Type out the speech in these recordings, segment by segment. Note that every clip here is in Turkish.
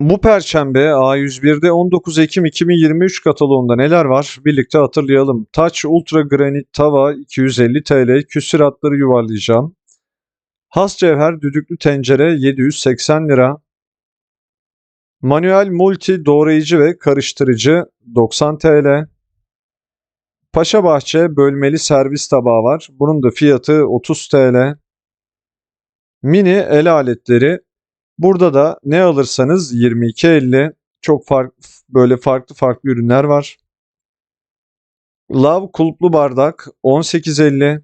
Bu perşembe A101'de 19 Ekim 2023 kataloğunda neler var? Birlikte hatırlayalım. Touch Ultra Granit Tava 250 TL, küsuratları yuvarlayacağım. Has cevher düdüklü tencere 780 lira. Manuel multi doğrayıcı ve karıştırıcı 90 TL. Paşa Bahçe bölmeli servis tabağı var. Bunun da fiyatı 30 TL. Mini el aletleri Burada da ne alırsanız 22.50 çok farklı böyle farklı farklı ürünler var. Love kulplu bardak 18.50.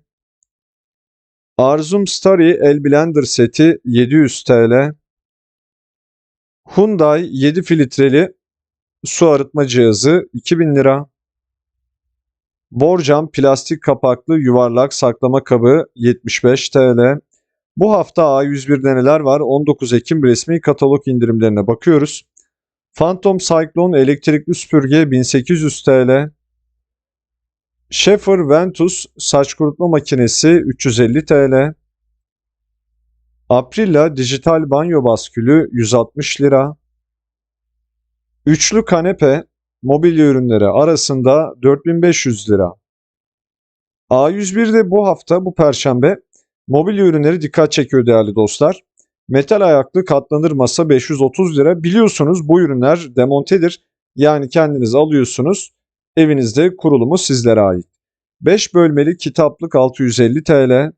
Arzum Starry El Blender seti 700 TL. Hyundai 7 filtreli su arıtma cihazı 2000 lira. Borcam plastik kapaklı yuvarlak saklama kabı 75 TL. Bu hafta A101'de neler var? 19 Ekim resmi katalog indirimlerine bakıyoruz. Phantom Cyclone elektrikli süpürge 1800 TL. Schaefer Ventus saç kurutma makinesi 350 TL. Aprilla dijital banyo baskülü 160 lira. Üçlü kanepe mobilya ürünleri arasında 4500 lira. A101'de bu hafta bu perşembe Mobilya ürünleri dikkat çekiyor değerli dostlar. Metal ayaklı katlanır masa 530 lira. Biliyorsunuz bu ürünler demontedir. Yani kendiniz alıyorsunuz. Evinizde kurulumu sizlere ait. 5 bölmeli kitaplık 650 TL.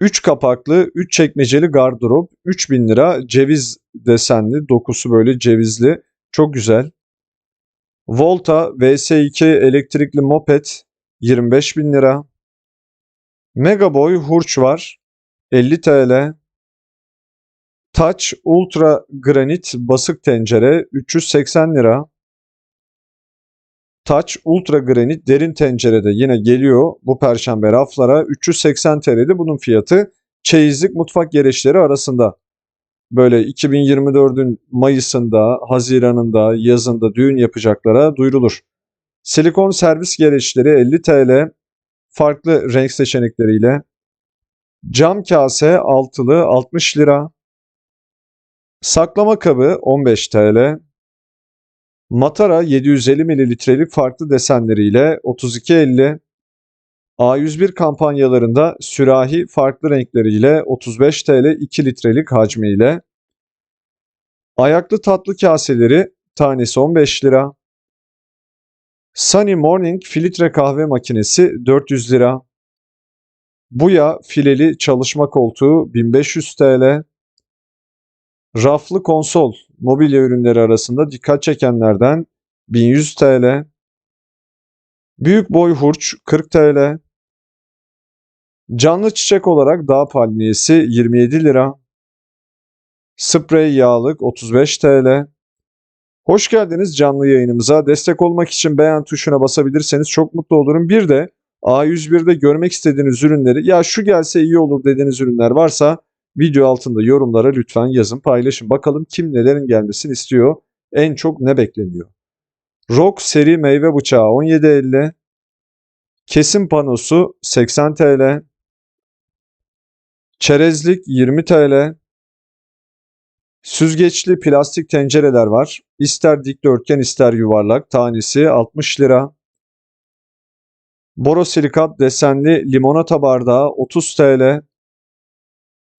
3 kapaklı, 3 çekmeceli gardırop 3000 lira. Ceviz desenli, dokusu böyle cevizli. Çok güzel. Volta VS2 elektrikli moped 25 bin lira. Megaboy hurç var. 50 TL. Touch Ultra Granit basık tencere 380 lira. Touch Ultra Granit derin tencerede yine geliyor bu perşembe raflara 380 TL'de bunun fiyatı çeyizlik mutfak gereçleri arasında. Böyle 2024'ün Mayıs'ında, Haziran'ında, yazında düğün yapacaklara duyurulur. Silikon servis gereçleri 50 TL, farklı renk seçenekleriyle. Cam kase altılı 60 lira. Saklama kabı 15 TL. Matara 750 mililitrelik farklı desenleriyle 32.50. A101 kampanyalarında sürahi farklı renkleriyle 35 TL 2 litrelik hacmiyle. Ayaklı tatlı kaseleri tanesi 15 lira. Sunny Morning filtre kahve makinesi 400 lira. Buya fileli çalışma koltuğu 1500 TL. Raflı konsol mobilya ürünleri arasında dikkat çekenlerden 1100 TL. Büyük boy hurç 40 TL. Canlı çiçek olarak dağ palmiyesi 27 lira. Sprey yağlık 35 TL. Hoş geldiniz canlı yayınımıza. Destek olmak için beğen tuşuna basabilirseniz çok mutlu olurum. Bir de A101'de görmek istediğiniz ürünleri ya şu gelse iyi olur dediğiniz ürünler varsa video altında yorumlara lütfen yazın paylaşın. Bakalım kim nelerin gelmesini istiyor. En çok ne bekleniyor? Rock seri meyve bıçağı 17.50. Kesim panosu 80 TL. Çerezlik 20 TL. Süzgeçli plastik tencereler var. İster dikdörtgen ister yuvarlak. Tanesi 60 lira. Borosilikat desenli limonata bardağı 30 TL.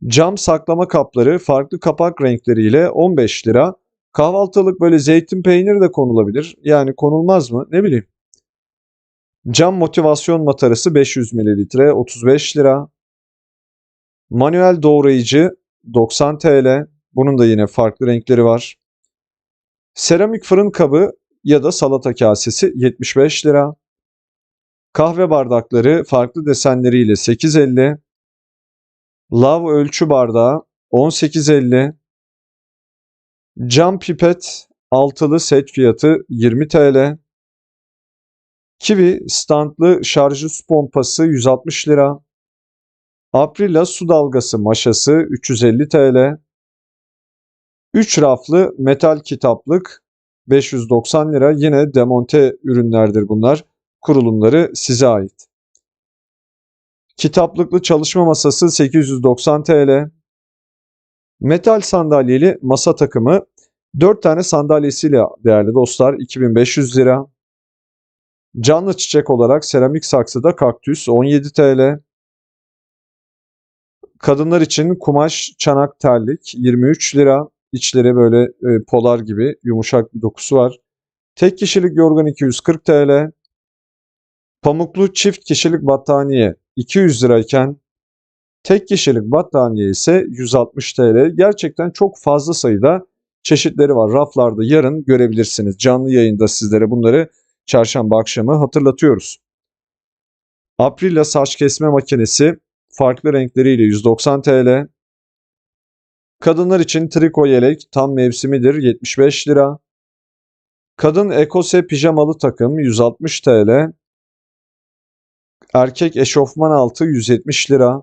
Cam saklama kapları farklı kapak renkleriyle 15 lira. Kahvaltılık böyle zeytin peyniri de konulabilir. Yani konulmaz mı? Ne bileyim. Cam motivasyon matarası 500 ml 35 lira. Manuel doğrayıcı 90 TL. Bunun da yine farklı renkleri var. Seramik fırın kabı ya da salata kasesi 75 lira. Kahve bardakları farklı desenleriyle 8.50. Lav ölçü bardağı 18.50. Cam pipet altılı set fiyatı 20 TL. Kiwi standlı şarjı su pompası 160 lira. Aprila su dalgası maşası 350 TL. 3 raflı metal kitaplık 590 lira. Yine demonte ürünlerdir bunlar. Kurulumları size ait. Kitaplıklı çalışma masası 890 TL. Metal sandalyeli masa takımı 4 tane sandalyesiyle değerli dostlar 2500 lira. Canlı çiçek olarak seramik saksıda kaktüs 17 TL. Kadınlar için kumaş çanak terlik 23 lira. İçleri böyle e, polar gibi yumuşak bir dokusu var. Tek kişilik yorgan 240 TL. Pamuklu çift kişilik battaniye 200 lirayken tek kişilik battaniye ise 160 TL. Gerçekten çok fazla sayıda çeşitleri var. Raflarda yarın görebilirsiniz. Canlı yayında sizlere bunları çarşamba akşamı hatırlatıyoruz. Aprila saç kesme makinesi farklı renkleriyle 190 TL. Kadınlar için triko yelek tam mevsimidir 75 lira. Kadın ekose pijamalı takım 160 TL. Erkek eşofman altı 170 lira.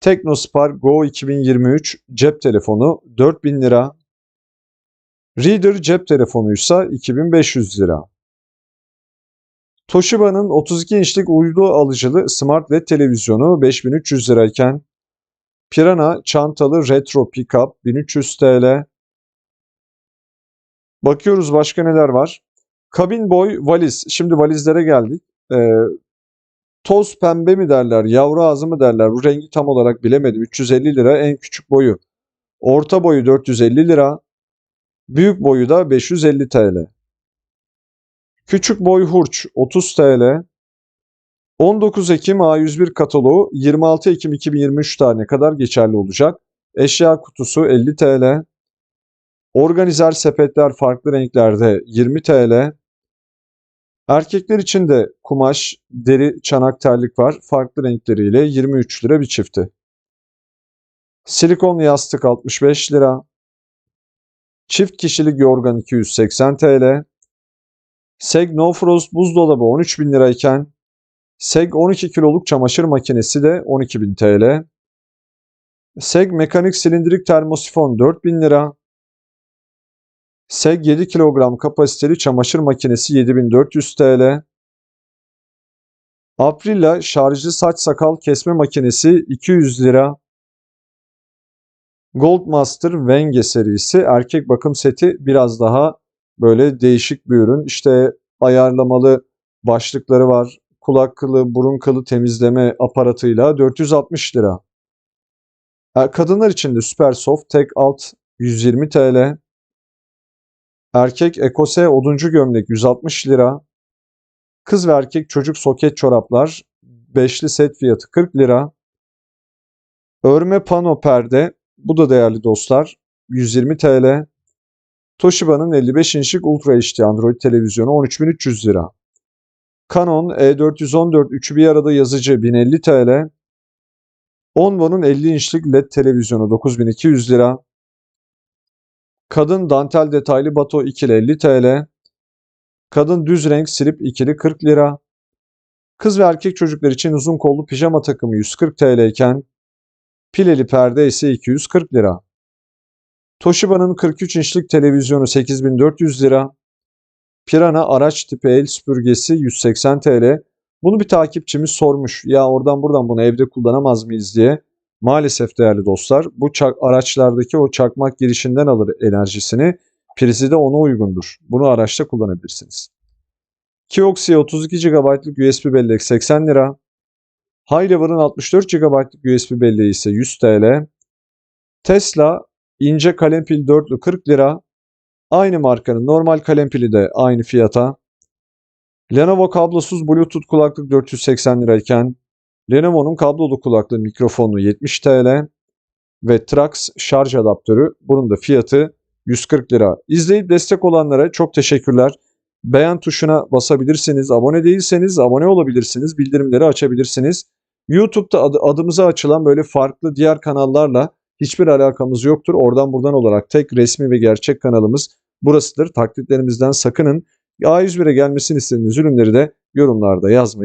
Teknospar Go 2023 cep telefonu 4000 lira. Reader cep telefonuysa 2500 lira. Toshiba'nın 32 inçlik uydu alıcılı Smart LED televizyonu 5300 lirayken Pirana çantalı retro pickup 1300 TL. Bakıyoruz başka neler var. Kabin boy valiz. Şimdi valizlere geldik. Ee, toz pembe mi derler, yavru ağzı mı derler? Bu rengi tam olarak bilemedim. 350 lira en küçük boyu. Orta boyu 450 lira. Büyük boyu da 550 TL. Küçük boy hurç 30 TL. 19 Ekim A101 kataloğu 26 Ekim 2023 tarihine kadar geçerli olacak. Eşya kutusu 50 TL. Organizer sepetler farklı renklerde 20 TL. Erkekler için de kumaş, deri, çanak terlik var. Farklı renkleriyle 23 lira bir çifti. Silikon yastık 65 lira. Çift kişilik yorgan 280 TL. Seg No Frost buzdolabı 13 bin lirayken Seg 12 kiloluk çamaşır makinesi de 12.000 TL. Seg mekanik silindirik termosifon 4000 lira. Seg 7 kilogram kapasiteli çamaşır makinesi 7400 TL. Aprila şarjlı saç sakal kesme makinesi 200 lira. Goldmaster Wenge serisi erkek bakım seti biraz daha böyle değişik bir ürün. İşte ayarlamalı başlıkları var. Kulak kılı, burun kılı temizleme aparatıyla 460 lira. Er- Kadınlar için de Super Soft tek alt 120 TL. Erkek Ekose oduncu gömlek 160 lira. Kız ve erkek çocuk soket çoraplar beşli set fiyatı 40 lira. Örme pano perde bu da değerli dostlar 120 TL. Toshiba'nın 55 inçlik Ultra HD Android televizyonu 13.300 lira. Canon E414 üçü bir arada yazıcı 1050 TL. Onvo'nun 50 inçlik LED televizyonu 9200 lira. Kadın dantel detaylı bato ikili 50 TL. Kadın düz renk slip ikili 40 lira. Kız ve erkek çocuklar için uzun kollu pijama takımı 140 TL iken pileli perde ise 240 lira. Toshiba'nın 43 inçlik televizyonu 8400 lira. Pirana araç tipi el süpürgesi 180 TL. Bunu bir takipçimiz sormuş. Ya oradan buradan bunu evde kullanamaz mıyız diye. Maalesef değerli dostlar bu çak- araçlardaki o çakmak girişinden alır enerjisini. Prizi de ona uygundur. Bunu araçta kullanabilirsiniz. Kioxia 32 GB'lık USB bellek 80 lira. Highlever'ın 64 GB'lık USB belleği ise 100 TL. Tesla ince kalem pil dörtlü 40 lira. Aynı markanın normal kalem pili de aynı fiyata. Lenovo kablosuz Bluetooth kulaklık 480 lirayken Lenovo'nun kablolu kulaklığı mikrofonu 70 TL ve Trax şarj adaptörü bunun da fiyatı 140 lira. İzleyip destek olanlara çok teşekkürler. Beğen tuşuna basabilirsiniz. Abone değilseniz abone olabilirsiniz. Bildirimleri açabilirsiniz. YouTube'da adı, adımıza açılan böyle farklı diğer kanallarla hiçbir alakamız yoktur. Oradan buradan olarak tek resmi ve gerçek kanalımız burasıdır. Taklitlerimizden sakının. A101'e gelmesini istediğiniz ürünleri de yorumlarda yazmayı